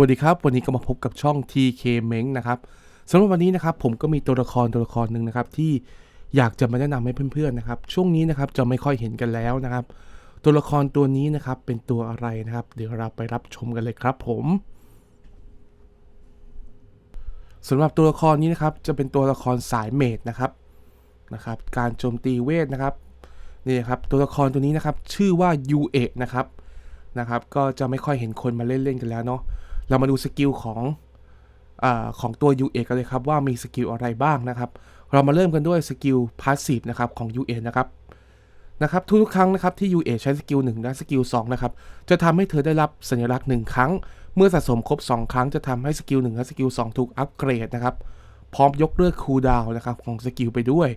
สวัสดีครับ วันนี้ก็มาพบกับช่อง TK m e n g นะครับสำหรับวันนี้นะครับผมก็มีตัวละครตัวละครหนึ่งนะครับที่อยากจะมาแนะนำให้เพื่อนๆนะครับช่วงนี้นะครับจะไม่ค่อยเห็นกันแล้วนะครับ ตัวละครตัวนี้นะครับเป็นตัวอะไรนะครับ เดี๋ยวเราไปรับชมกันเลยครับผมสำหรับตัวละครนี้นะครับจะเป็นตัวละครสายเมดนะครับนะครับ การโจมตีเวทนะครับนี่ครับตัวละครตัวนี้นะครับชื่อว่ายูเอะนะครับนะครับก็จะไม่ค่อยเห็นคนมาเล่นๆกันแล้วเนาะ เรามาดูสกิลของอของตัว u อกันเลยครับว่ามีสกิลอะไรบ้างนะครับ เรามาเริ่มกันด้วยสกิลพาสซีฟนะครับของ u อนะครับนะครับทุกๆครั้งนะครับที่ u อใช้สกิล1และสกิล2นะครับจะทำให้เธอได้รับสัญลักษณ์ 1 ครั้ง เมื่อสะสมครบ 2 ครั้งจะทำให้สกิล1และสกิล2ถูกอัปเกรดนะครับพร้อมยกเลิกคูลดาวน์นะครับของสกิลไปด้วย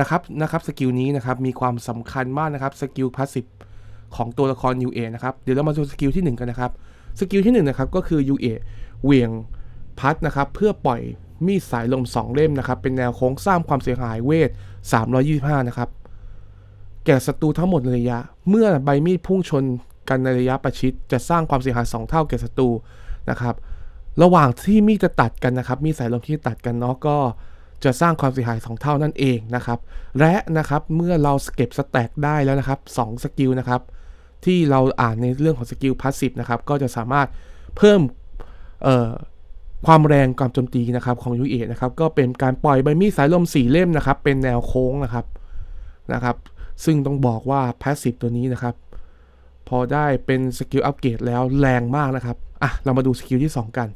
นะครับนะครับสกิลนี้นะครับมีความสำคัญมากนะครับสกิลพาสซีฟของตัวละคร u อนะครับเดี๋ยวเรามาดูสกิลที่ 1 กันนะครับ สกิลที่1นนะครับก็คือยูเอเวียงพัดนะครับเพื่อปล่อยมีดสายลม 2 เล่มนะครับเป็นแนวโค้งสร้างความเสียหายเวท 325 นะครับ แก่ศัตรูทั้งหมดในระยะ เมื่อใบมีดพุ่งชนกันในระยะประชิดจะสร้างความเสียหาย 2 เท่าแก่ศัตรูนะครับ ระหว่างที่มีดจะตัดกันนะครับ มีดสายลมที่ตัดกันเนาะก็จะสร้างความเสียหาย 2 เท่านั่นเองนะครับ และนะครับเมื่อเราเก็บสแต็กได้แล้วนะครับ2สกิลนะครับ ที่เราอ่านในเรื่องของสกิลพาสซีฟนะครับก็จะสามารถเพิ่มความแรงความโจมตีนะครับของยูเอนะครับก็เป็นการปล่อยใบมีดสายลมสีเล่มนะครับ เป็นแนวโค้งนะครับนะครับ ซึ่งต้องบอกว่าพาสซีฟตัวนี้นะครับ พอได้เป็นสกิลอัปเกรดแล้วแรงมากนะครับอะเรามาดูสกิลที่ 2 กัน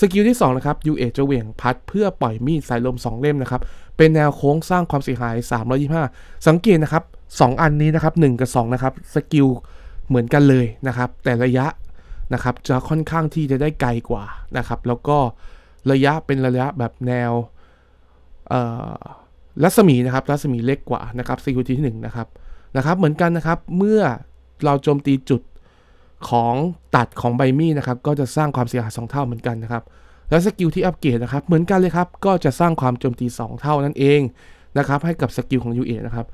สกิลที่2นะครับยูเอจะเหวี่ยงพัดเพื่อปล่อยมีดสายลม 2 เล่มนะครับ เป็นแนวโค้งสร้างความเสียหาย 325 สังเกตนะครับ 2 อันนี้นะครับ 1 กับ 2 นะครับ สกิล เหมือนกันเลยนะครับ แต่ระยะนะครับจะค่อนข้างที่จะได้ไกลกว่านะครับ แล้วก็ระยะเป็นระยะแบบแนวรัศมีนะครับรัศมีเล็กกว่านะครับ CQT ที่1นะครับนะครับเหมือนกันนะครับเมื่อเราโจมตีจุดของตัดของใบมีดนะครับ ก็จะสร้างความเสียหาย2เท่าเหมือนกันนะครับ แล้วสกิลที่อัปเกรดนะครับ เหมือนกันเลยครับ ก็จะสร้างความโจมตี 2 เท่านั่นเองนะครับ ให้กับสกิลของ UA นะครับ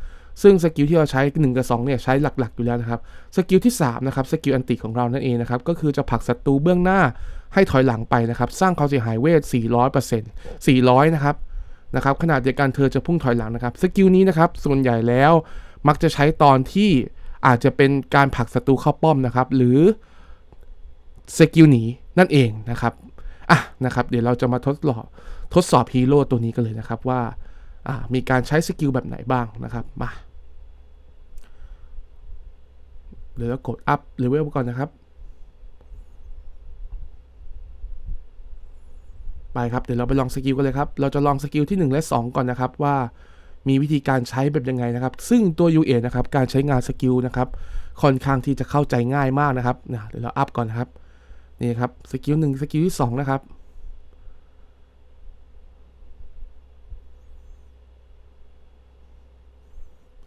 ซึ่งสกิลที่เราใช้1กับ2เนี่ยใช้หลักๆ อยู่แล้วนะครับสกิลที่3นะครับสกิลอันติของเรานั่นเองนะครับก็คือจะผลักศัตรูเบื้องหน้าให้ถอยหลังไปนะครับ สร้างความเสียหายเวท 400% 400 นะครับนะครับขนาดเดียวกันเธอจะพุ่งถอยหลังนะครับสกิลนี้นะครับส่วนใหญ่แล้วมักจะใช้ตอนที่อาจจะเป็นการผลักศัตรูเข้าป้อมนะครับ หรือสกิลหนีนั่นเองนะครับอะนะครับ เดี๋ยวเราจะมาทดสอบทดสอบฮีโร่ตัวนี้กันเลยนะครับว่ามีการใช้สกิลแบบไหนบ้างนะครับมา เดี๋ยวเรากดอัพเลเวลก่อนนะครับ ไปครับ เดี๋ยวเราไปลองสกิลกันเลยครับ เราจะลองสกิลที่ 1 และ 2 ก่อนนะครับว่ามีวิธีการใช้แบบยังไงนะครับ ซึ่งตัว UA นะครับ การใช้งานสกิลนะครับ ค่อนข้างที่จะเข้าใจง่ายมากนะครับนะเดี๋ยวเราอัพก่อนนครับ นี่ครับ สกิลหนึ่งสกิลที่2นะครับ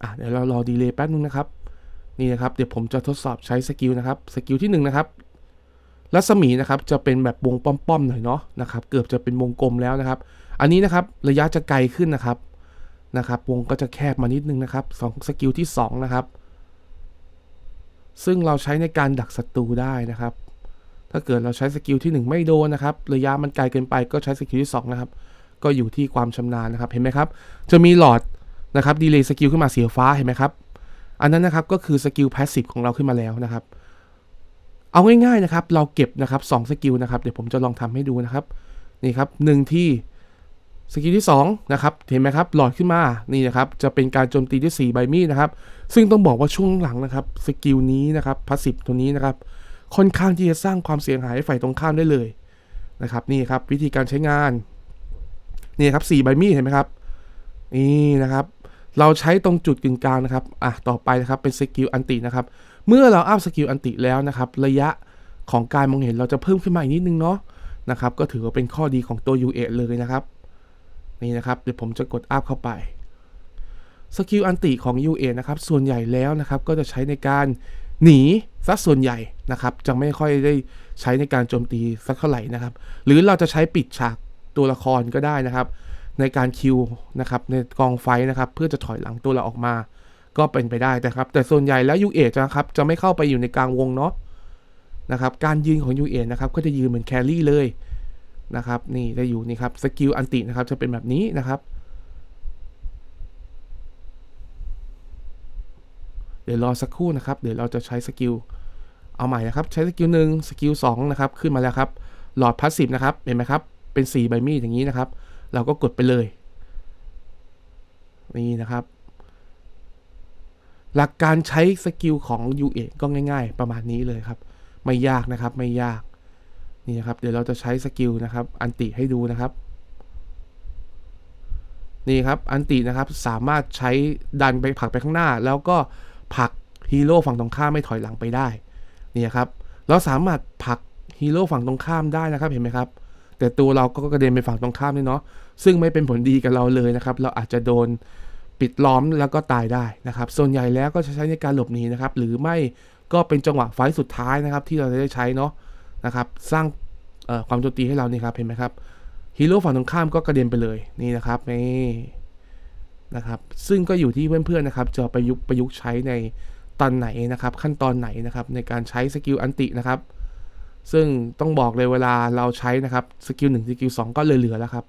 อะเดี๋ยวเรารอดีเลย์แป๊บนึงนะครับ นี่นะครับเดี๋ยวผมจะทดสอบใช้สกิลนะครับสกิลที่1นนะครับรัศมีนะครับจะเป็นแบบวงป้อมๆหน่อยเนาะนะครับเกือบจะเป็นวงกลมแล้วนะครับ อันนี้นะครับระยะจะไกลขึ้นนะครับนะครับ วงก็จะแคบมานิดนึงนะครับสองสกิลที่2นะครับซึ่งเราใช้ในการดักศัตรูได้นะครับ ถ้าเกิดเราใช้สกิลที่ 1 ไม่โดนนะครับ ระยะมันไกลเกินไปก็ใช้สกิลที่2นะครับก็อยู่ที่ความชำนาญนะครับเห็นไหมครับ จะมีหลอดนะครับดีเลย์สกิลขึ้นมาสีฟ้าเห็นไหมครับ อันนั้นนะครับก็คือสกิลพาสซีฟของเราขึ้นมาแล้วนะครับ เอาง่ายๆนะครับ เราเก็บนะครับสสกิลนะครับ เดี๋ยวผมจะลองทำให้ดูนะครับ นี่ครับหนึ่งที่สกิลที่2นะครับเห็นไหมครับหลอดขึ้นมานี่นะครับจะเป็นการโจมตีด้วย4ใบมีดนะครับ ซึ่งต้องบอกว่าช่วงหลังนะครับสกิลนี้นะครับพาสซีฟตัวนี้นะครับ ค่อนข้างที่จะสร้างความเสียหายให้ฝ่ายตรงข้ามได้เลยนะครับนี่ครับวิธีการใช้งานนี่ครับ4ใบมีดเห็นไหมครับนี่นะครับ เราใช้ตรงจุดกึ่งกลางนะครับ อะ ต่อไปนะครับ เป็นสกิลอันตินะครับ เมื่อเราอัพสกิลอันติแล้วนะครับ ระยะของการมองเห็นเราจะเพิ่มขึ้นมาอีกนิดนึงเนาะ นะครับ ก็ถือว่าเป็นข้อดีของตัว U8 เลยนะครับ นี่นะครับ เดี๋ยวผมจะกดอัพเข้าไป สกิลอันติของ U8 นะครับ ส่วนใหญ่แล้วนะครับ ก็จะใช้ในการหนีสักส่วนใหญ่นะครับ จะไม่ค่อยได้ใช้ในการโจมตีสักเท่าไหร่นะครับ หรือเราจะใช้ปิดฉากตัวละครก็ได้นะครับ ในการคิวนะครับในกองไฟนะครับเพื่อจะถอยหลังตัวเราออกมา ก็เป็นไปได้แต่ครับ แต่ส่วนใหญ่แล้วยูเอจะครับจะไม่เข้าไปอยู่ในกลางวงเนาะนะครับการยืนของยูเอนะครับก็จะยืนเหมือนแครี่เลยนะครับนี่ได้อยู่นี่ครับสกิลอันตินะครับจะเป็นแบบนี้นะครับ เดี๋ยวรอสักครู่นะครับ เดี๋ยวเราจะใช้สกิลเอาใหม่นะครับ ใช้สกิลหนึ่งสกิลสองนะครับขึ้นมาแล้วครับหลอดพาสซีฟนะครับเห็นไหมครับเป็นสีใบมีดอย่างนี้นะครับ เราก็กดไปเลย นี่นะครับ หลักการใช้สกิลของ UA ก็ง่ายๆ ประมาณนี้เลยครับ ไม่ยากนะครับไม่ยาก นี่นะครับ เดี๋ยวเราจะใช้สกิลนะครับ อันติให้ดูนะครับ นี่ครับ อันตินะครับสามารถใช้ดันไปผลักไปข้างหน้า แล้วก็ผลักฮีโร่ฝั่งตรงข้ามไม่ถอยหลังไปได้ นี่ครับ เราสามารถผลักฮีโร่ฝั่งตรงข้ามได้นะครับ เห็นไหมครับ แต่ตัวเราก็กระเด็นไปฝั่งตรงข้ามนี่เนาะซึ่งไม่เป็นผลดีกับเราเลยนะครับ เราอาจจะโดนปิดล้อมแล้วก็ตายได้นะครับ ส่วนใหญ่แล้วก็จะใช้ในการหลบหนีนะครับ หรือไม่ก็เป็นจังหวะไฟสุดท้ายนะครับ ที่เราจะได้ใช้เนาะนะครับ สร้างความโจมตีให้เรานี่ครับเห็นไหมครับฮีโร่ฝั่งตรงข้ามก็กระเด็นไปเลยนี่นะครับนี่นะครับ ซึ่งก็อยู่ที่เพื่อนๆนะครับ จะประยุกต์ประยุกต์ใช้ในตอนไหนนะครับ ขั้นตอนไหนนะครับ ในการใช้สกิลอันตินะครับ ซึ่งต้องบอกเลยเวลาเราใช้นะครับสกิลหนึ่งสกิลสองก็เหลือๆแล้วครับ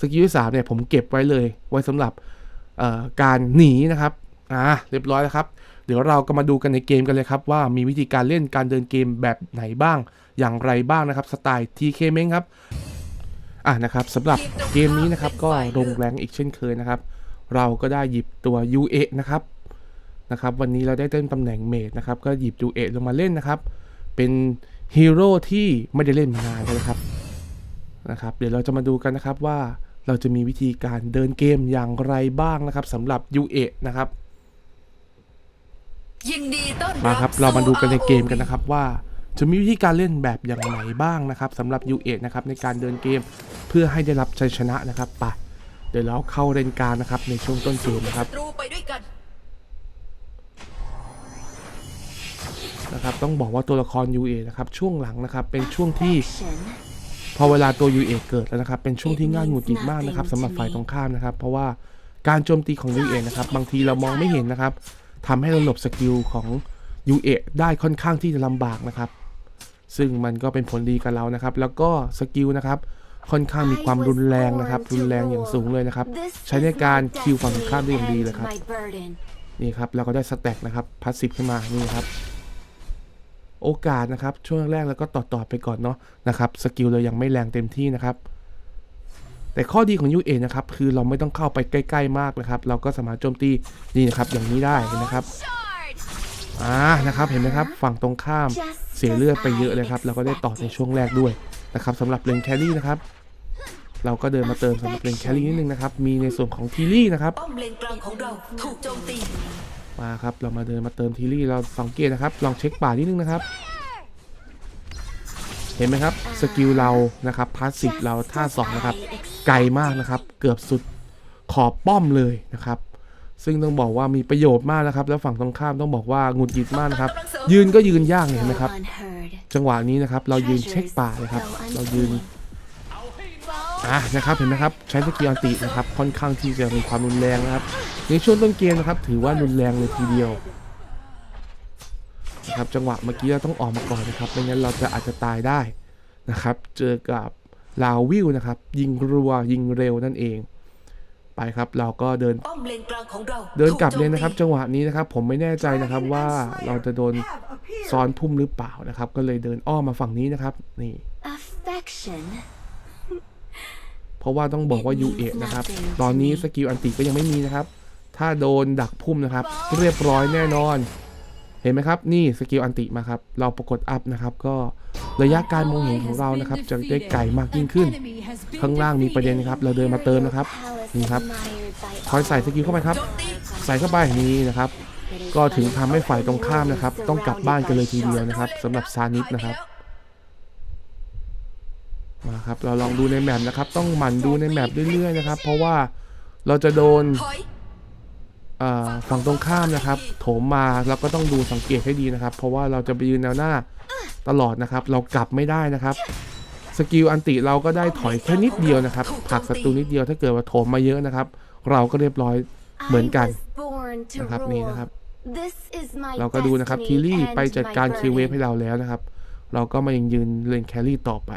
สกิลที่สามเนี่ยผมเก็บไว้เลย ไว้สำหรับการหนีนะครับอ่าเรียบร้อยแล้วครับ เดี๋ยวเราก็มาดูกันในเกมกันเลยครับ ว่ามีวิธีการเล่นการเดินเกมแบบไหนบ้าง อย่างไรบ้างนะครับสไตล์ TK เม้งครับอะนะครับสำหรับเกมนี้นะครับก็ลงแรงอีกเช่นเคยนะครับ เราก็ได้หยิบตัว UA นะครับนะครับ วันนี้เราได้เต้นตำแหน่งเมดนะครับ ก็หยิบ UA ลงมาเล่นนะครับ เป็น ฮีโร่ที่ไม่ได้เล่นมานานแล้วนะครับนะครับ เดี๋ยวเราจะมาดูกันนะครับว่าเราจะมีวิธีการเดินเกมอย่างไรบ้างนะครับสำหรับ UA นะครับยินดีต้อนมารับครับเรามาดูกันในเกมกันนะครับว่าจะมีวิธีการเล่นแบบอย่างไหนบ้างนะครับสำหรับ U8 นะครับในการเดินเกมเพื่อให้ได้รับชัยชนะนะครับไปเดี๋ยวเราเข้าเล่นการนะครับในช่วงต้นเกมนะครับ นนะครับต้องบอกว่าตัวละคร U8 นะครับช่วงหลังนะครับเป็นช่วงที่พอเวลาตัว U8 เกิดแล้วนะครับ เป็นช่วงที่ง่ายหงุดหงิดมากนะครับสำหรับฝ่ายตรงข้ามนะครับ เพราะว่าการโจมตีของ U8 นะครับบางทีเรามองไม่เห็นนะครับทำให้เราหลบสกิลของ U8 ได้ค่อนข้างที่จะลำบากนะครับ ซึ่งมันก็เป็นผลดีกับเรานะครับ แล้วก็สกิลนะครับค่อนข้างมีความรุนแรงนะครับ รุนแรงอย่างสูงเลยนะครับ ใช้ในการคิวฝั่งตรงข้ามได้อย่างดีเลยครับนี่ครับเราก็ได้สแต็กนะครับพาสซีฟขึ้นมานี่ครับ โอกาสนะครับ ช่วงแรกแล้วก็ต่อต่อไปก่อนเนาะนะครับสกิลเรายังไม่แรงเต็มที่นะครับ แต่ข้อดีของ UA นะครับ คือเราไม่ต้องเข้าไปใกล้ ๆ มากนะครับ เราก็สามารถโจมตีนี่นะครับอย่างนี้ได้เห็นะครับอ่านะครับเห็นไหมครับฝั่งตรงข้ามเสียเลือดไปเยอะเลยครับเราก็ได้ต่อในช่วงแรกด้วยนะครับสำหรับเลนแครี่นะครับเราก็เดินมาเติมสำหรับเลนแครี่นิดนึงนะครับ มีในส่วนของทีลี่นะครับป้อมเลนกลางของเราถูกโจมตี มาครับ เรามาเดินมาเติมทีรี่เราสังเกตนะครับ ลองเช็คป่านิดนึงนะครับ เห็นไหมครับ สกิลเรานะครับพาสซีฟเราท่าสองนะครับ ไกลมากนะครับ เกือบสุดขอบป้อมเลยนะครับ ซึ่งต้องบอกว่ามีประโยชน์มากนะครับ แล้วฝั่งตรงข้ามต้องบอกว่าหงุดหงิดมากนะครับ ยืนก็ยืนยากเนี่ยเห็นไหมครับ จังหวะนี้นะครับ เรายืนเช็คป่าเลยครับ เรายืน อะนะครับเห็นไหมครับใช้สกิลอันตินะครับค่อนข้างที่จะมีความรุนแรงนะครับ ในช่วงต้นเกมนะครับ ถือว่ารุนแรงเลยทีเดียวนะครับจังหวะเมื่อกี้เราต้องออกมาก่อนนะครับไม่งั้นเราจะอาจจะตายได้นะครับ เจอกับลาวิวนะครับ ยิงรัวยิงเร็วนั่นเอง ไปครับเราก็เดินป้อมเลนกลางของเราเดินกลับถูโจมเลยนะครับตีจังหวะนี้นะครับ ผมไม่แน่ใจนะครับว่าเราจะโดนซ้อนพุ่มหรือเปล่านะครับ ก็เลยเดินอ้อมมาฝั่งนี้นะครับ นี่ Affection เพราะว่าต้องบอกว่า U8 นะครับ ตอนนี้สกิลอันติก็ยังไม่มีนะครับ ถ้าโดนดักพุ่มนะครับ เรียบร้อยแน่นอน เห็นไหมครับ นี่สกิลอันติมาครับ เราปรากฏอัพนะครับ ก็ระยะการมองเห็นของเรานะครับ จะได้ไกลมากยิ่งขึ้น ข้างล่างมีประเด็นนะครับ เราเดินมาเติมนะครับ นี่ครับ คอยใส่สกิลเข้าไปครับโจมตีใส่เข้าไปนี่นะครับ ก็ถึงทำให้ฝ่ายตรงข้ามนะครับ ต้องกลับบ้านกันเลยทีเดียวนะครับสำหรับซานิสนะครับ มาครับเราลองดูในแมปนะครับ ต้องหมั่นดูในแมปเรื่อยๆนะครับ เพราะว่าเราจะโดนถอยเอ่อฝั่งตรงข้ามนะครับ โถมมาเราก็ต้องดูสังเกตให้ดีนะครับ เพราะว่าเราจะไปยืนแนวหน้าตลอดนะครับ เรากลับไม่ได้นะครับ สกิลอันติเราก็ได้ถอยแค่นิดเดียวนะครับผลักศัตรูนิดเดียวถ้าเกิดว่าโถมมาเยอะนะครับ เราก็เรียบร้อยเหมือนกันนะครับนี่นะครับ เราก็ดูนะครับทีรี่ไปจัดการคิวเวฟให้เราแล้วนะครับ เราก็มายังยืนเลนแครี่ต่อไป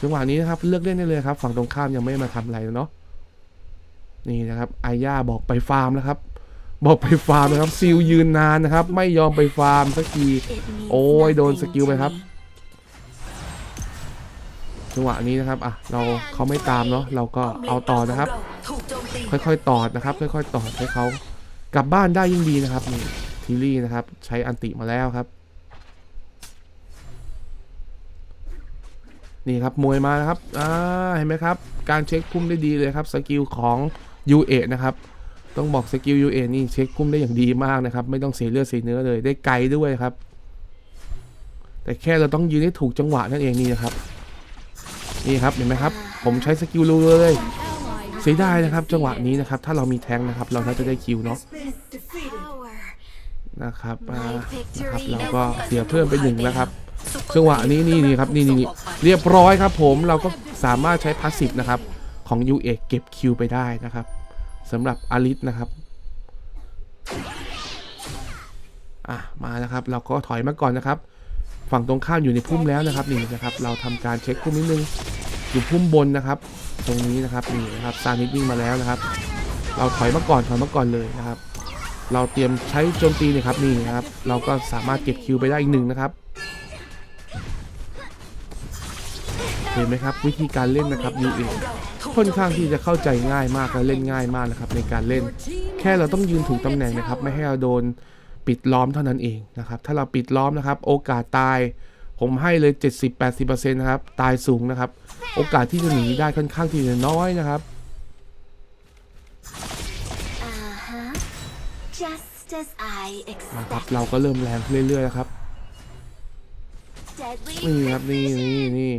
จังหวะนี้นะครับเลือกเล่นได้เลยครับ ฝั่งตรงข้ามยังไม่มาทำอะไรเนาะนี่นะครับอาย่าบอกไปฟาร์มนะครับ บอกไปฟาร์มนะครับซิลยืนนานนะครับ ไม่ยอมไปฟาร์มสักทีโอ้ยโดนสกิลไปครับจังหวะนี้นะครับ อะ เราเขาไม่ตามเนาะ เราก็เอาต่อนะครับ ค่อยๆ ตอดนะครับ ค่อยๆ ตอดให้เขากลับบ้านได้ยิ่งดีนะครับ นี่ทีรี่นะครับ ใช้อันติมาแล้วครับ นี่ครับมวยมานะครับอ่าเห็นไหมครับ การเช็คพุ่มได้ดีเลยครับสกิลของ u อนะครับต้องบอกสกิล u อนี่เช็คพุ่มได้อย่างดีมากนะครับ ไม่ต้องเสียเลือดเสียเนื้อเลยได้ไกลด้วยครับ แต่แค่เราต้องยืนให้ถูกจังหวะนั่นเองนี่นะครับ นี่ครับเห็นไหมครับ ผมใช้สกิลรูเลยเสียดายนะครับ จังหวะนี้นะครับ ถ้าเรามีแทงนะครับ เราน่าจะได้คิวเนาะนะครับนะครับเราก็เสียเพิ่มไปหนึ่งแล้วครับ จังหวะนี้นี่นี่ครับนี่นี่เรียบร้อยครับผมเราก็สามารถใช้พาสซีฟนะครับ ของ u อเก็บคิวไปได้นะครับสำหรับอลิสนะครับอะมานะครับ เราก็ถอยมาก่อนนะครับ ฝั่งตรงข้ามอยู่ในพุ่มแล้วนะครับนี่นะครับ เราทำการเช็คพุ่มนิดนึงอยู่พุ่มบนนะครับ ตรงนี้นะครับนี่นะครับซานิดวิ่งมาแล้วนะครับ เราถอยมาก่อนถอยมาก่อนเลยนะครับ เราเตรียมใช้โจมตีเนะครับนี่นะครับ เราก็สามารถเก็บคิวไปได้อีกหนึ่งนะครับ เห็นไหมครับวิธีการเล่นนะครับยูเอค่อนข้างที่จะเข้าใจง่ายมากและเล่นง่ายมากนะครับในการเล่น แค่เราต้องยืนถูกตำแหน่งนะครับ ไม่ให้เราโดนปิดล้อมเท่านั้นเองนะครับ ถ้าเราปิดล้อมนะครับ โอกาสตาย ผมให้เลย 70-80%นะครับตายสูงนะครับ โอกาสที่จะหนีได้ค่อนข้างที่จะน้อยนะครับ Uh-huh. Just as I นะครับ expect. เราก็เริ่มแรงขึ้นเรื่อยๆแล้วครับ Deadly นี่ครับนี่นี่นี่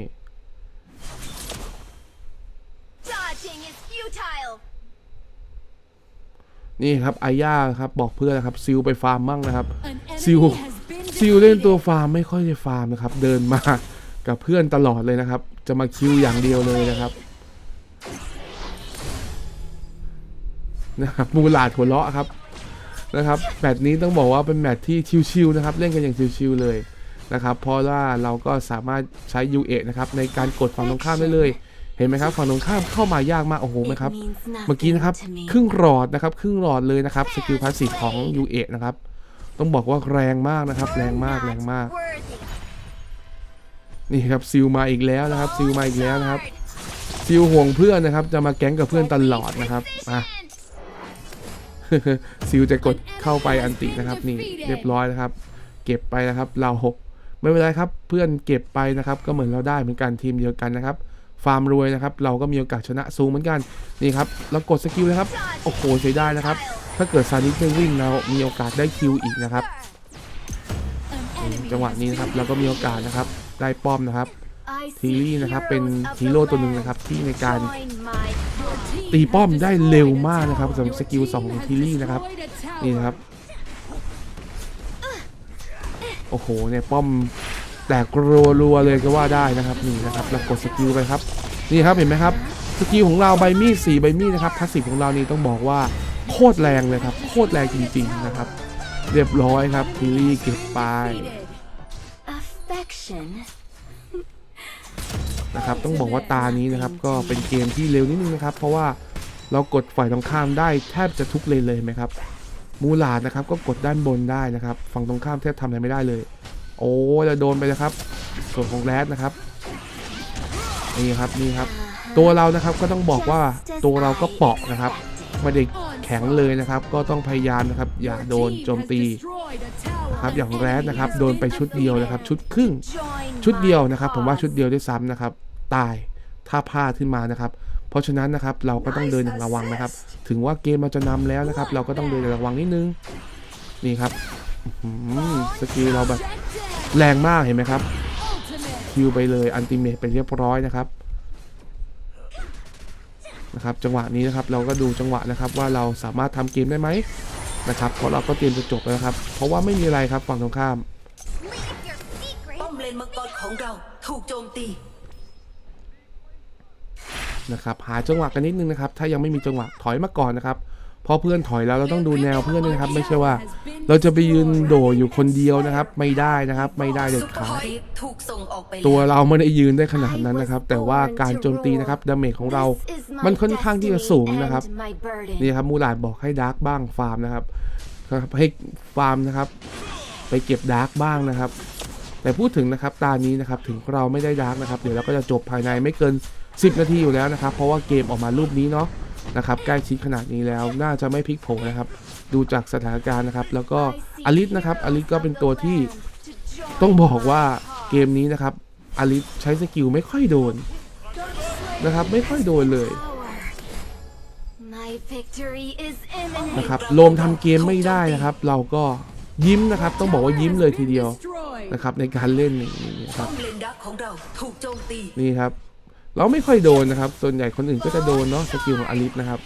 นี่ครับอาย่าครับบอกเพื่อนนะครับซิลไปฟาร์มมั่งนะครับซิซิลลซิลเล่นตัวฟาร์มไม่ค่อยจะฟาร์มนะครับเดินมากับเพื่อนตลอดเลยนะครับ จะมาคิวอย่างเดียวเลยนะครับนะครับมูหลาดหัวเราะครับนะครับแมตช์นี้ต้องบอกว่าเป็นแมตช์ที่ชิวๆนะครับ เล่นกันอย่างชิวๆเลยนะครับเพราะว่าเราก็สามารถใช้ u อนะครับในการกดฝั่งตรงข้ามได้เลย เห็นไหมครับฝั่งตรงข้ามเข้ามายากมากโอ้โหไหม It ครับ means เมื่อกี้ nothing นะครับ to me. ครึ่งหลอดนะครับครึ่งหลอดเลยนะครับสกิลพาสซีฟของ u อนะครับต้องบอกว่าแรงมากนะครับ แรงมากแรงมาก Worthy. นี่ครับซิลมาอีกแล้วนะครับซิลมาอีกแล้วนะครับซิลห่วงเพื่อนนะครับ จะมาแก๊งกับเพื่อนตลอดนะครับอะซิลจะกดเข้าไปอันตินะครับ นี่เรียบร้อยนะครับ เก็บไปนะครับ เราไม่เป็นไรครับ เพื่อนเก็บไปนะครับ ก็เหมือนเราได้เหมือนกันทีมเดียวกันนะครับ ฟาร์มรวยนะครับ เราก็มีโอกาสชนะสูงเหมือนกัน นี่ครับเรากดสกิลนะครับ โอ้โหเสียดายนะครับ ถ้าเกิดซานิสไม่วิ่งเรามีโอกาสได้คิวอีกนะครับ จังหวะนี้นะครับเราก็มีโอกาสนะครับ ได้ป้อมนะครับทีรี่นะครับเป็นฮีโร่ตัวหนึ่งนะครับที่ในการตีป้อมได้เร็วมากนะครับสำหรับสกิลสองของทีรี่นะครับนี่นะครับ โอ้โหเนี่ยป้อม แตกรัวๆเลยก็ว่าได้นะครับนี่นะครับเรากดสกิลไปครับนี่ครับเห็นไหมครับสกิลของเราใบมีดสี่ใบมีดนะครับพาสซีฟของเรานี่ต้องบอกว่าโคตรแรงเลยครับโคตรแรงจริงๆนะครับ เรียบร้อยครับทีรี่เก็บไป affection. นะครับต้องบอกว่าตานี้นะครับก็เป็นเกมที่เร็วนิดนึงนะครับ เพราะว่าเรากดฝ่ายตรงข้ามได้แทบจะทุกเลนเลยเห็นไหมครับมูลาดนะครับก็กดด้านบนได้นะครับ ฝั่งตรงข้ามแทบทำอะไรไม่ได้เลย โอ้เราโดนไปนะครับ ส่วนของแรดนะครับนี่ครับนี่ครับ ตัวเรานะครับก็ต้องบอกว่าตัวเราก็เปราะนะครับไม่ได้แข็งเลยนะครับ ก็ต้องพยายามนะครับ อย่าโดนโจมตีนะครับอย่างแรดนะครับ โดนไปชุดเดียวนะครับ ชุดครึ่งชุดเดียวนะครับ ผมว่าชุดเดียวด้วยซ้ำนะครับ ตายถ้าพลาดขึ้นมานะครับ เพราะฉะนั้นนะครับเราก็ต้องเดินอย่างระวังนะครับ ถึงว่าเกมเราจะนำแล้วนะครับ เราก็ต้องเดินอย่างระวังนิดนึงนี่ครับสกิลเราแบบ แรงมากเห็นไหมครับคิวไปเลยอันติเมตไปเรียบร้อยนะครับนะครับจังหวะนี้นะครับเราก็ดูจังหวะนะครับว่าเราสามารถทำเกมได้ไหมนะครับเพราะเราก็เตรียมจะจบแล้วนะครับ เพราะว่าไม่มีอะไรครับฝั่งตรงข้ามป้อมเลนมังกรของเราถูกโจมตีนะครับหาจังหวะกันนิดนึงนะครับ ถ้ายังไม่มีจังหวะถอยมาก่อนนะครับ พอเพื่อนถอยแล้วเราต้องดูแนวเพื่อนด้วยนะครับ ไม่ใช่ว่า เราจะไปยืนโดดอยู่คนเดียวนะครับ ไม่ได้นะครับ ไม่ได้เด็ดขาดตัวเราไม่ได้ยืนได้ขนาดนั้นนะครับ แต่ว่าการโจมตีนะครับดาเมจของเรา มันค่อนข้างที่จะสูงนะครับนี่ครับมูลาดบอกให้ดาร์กบ้างฟาร์มนะครับครับให้ฟาร์มนะครับ ไปเก็บดาร์กบ้างนะครับ แต่พูดถึงนะครับตานี้นะครับถึงเราไม่ได้ดาร์กนะครับ เดี๋ยวเราก็จะจบภายในไม่เกิน 10 นาทีอยู่แล้วนะครับ เพราะว่าเกมออกมารูปนี้เนาะ นะครับใกล้ชิดขนาดนี้แล้วน่าจะไม่พลิกโผนะครับ ดูจากสถานการณ์นะครับ แล้วก็อลิสนะครับอลิสก็เป็นตัวที่ต้องบอกว่าเกมนี้นะครับอลิสใช้สกิลไม่ค่อยโดนนะครับ ไม่ค่อยโดนเลยนะครับโลมทำเกมไม่ได้นะครับ เราก็ยิ้มนะครับ ต้องบอกว่ายิ้มเลยทีเดียวนะครับ ในการเล่นนี้นะครับนี่ครับ เราไม่ค่อยโดนนะครับ ส่วนใหญ่คนอื่นก็จะโดนเนาะสกิลของอลิสนะครับ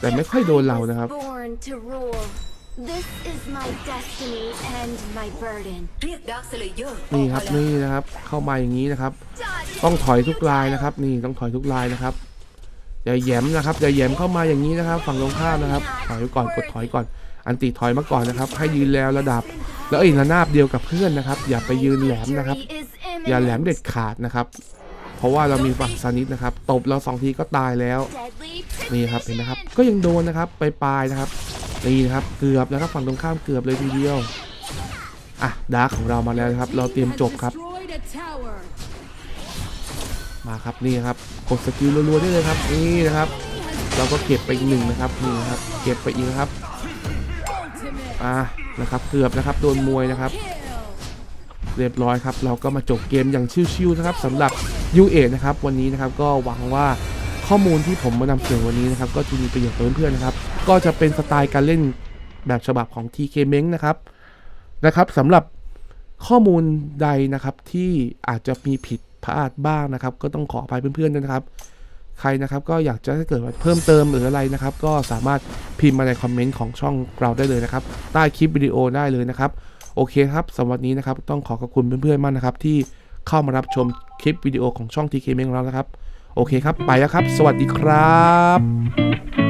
แต่ไม่ค่อยโดนเรานะครับ Born to rule. This is my destiny and my burden. เรียกดักสเลเยอร์นี่ครับนี่นะครับ เข้ามาอย่างนี้นะครับ ต้องถอยทุกลายนะครับ นี่ต้องถอยทุกลายนะครับอย่าแหยมนะครับอย่าแหยมเข้ามาอย่างนี้นะครับ ฝั่งตรงข้ามนะครับ ถอยก่อนกดถอยก่อน อันติถอยมาก่อนนะครับ ให้ยืนแล้วระดับ แล้วอีกระนาบเดียวกับเพื่อนนะครับ อย่าไปยืนแหลมนะครับ Victory is อย่าแหลม imminent. เด็ดขาดนะครับเพ ราะว่าเรามีฝั่งซานิสนะครับตบเราสองทีก็ตายแล้วนี่ครับเห็นไหมครับ ก็ยังโดนนะครับไปปลายนะครับนี่นะครับเกือบนะครับฝั่งตรงข้ามเกือบเลยทีเดียวอะดาร์กของเรามาแล้วครับ เราเตรียมจบครับ มาครับนี่ครับกดสกิลรัวๆได้เลยครับนี่นะครับ เราก็เก็บไปอีกหนึ่งนะครับนี่นะครับ เก็บไปอีกนะครับอะนะครับ เกือบนะครับโดนมวยนะครับ เรียบร้อยครับ เราก็มาจบเกมอย่างชิวๆนะครับสำหรับ u อนะครับวันนี้นะครับก็หวังว่าข้อมูลที่ผมมานำเสนอวันนี้นะครับก็จะมีประโยชน์กับเพื่อนๆนะครับ ก็จะเป็นสไตล์การเล่นแบบฉบับของ TK m e n นะครับนะครับสำหรับข้อมูลใดนะครับที่อาจจะมีผิดพลาดบ้างนะครับ ก็ต้องขออภัยเพื่อนๆด้วยนะครับ ใครนะครับก็อยากจะให้เกิดเพิ่มเติมหรืออะไรนะครับ ก็สามารถพิมพ์มาในคอมเมนต์ของช่องเราได้เลยนะครับ ใต้คลิปวิดีโอได้เลยนะครับ โอเคครับสำหรับวันนี้นะครับต้องขอขอบคุณเพื่อนๆมากนะครับที่เข้ามารับชมคลิปวิดีโอของช่อง TK m ของเรานะครับ โอเคครับ ไปแล้วครับ สวัสดีครับ